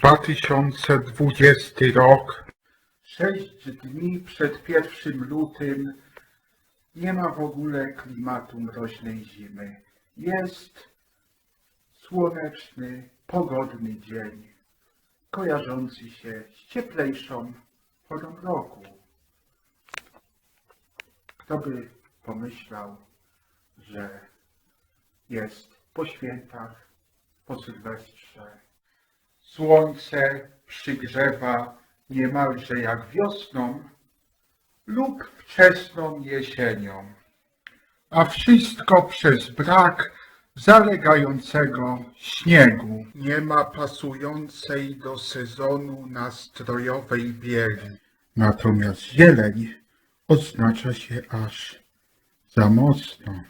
2020 rok. Sześć dni przed pierwszym lutym nie ma w ogóle klimatu mroźnej zimy. Jest słoneczny, pogodny dzień, kojarzący się z cieplejszą porą roku. Kto by pomyślał, że jest po świętach, po Sylwestrze. Słońce przygrzewa niemalże jak wiosną lub wczesną jesienią, a wszystko przez brak zalegającego śniegu. Nie ma pasującej do sezonu nastrojowej bieli. Natomiast zieleń oznacza się aż za mocno.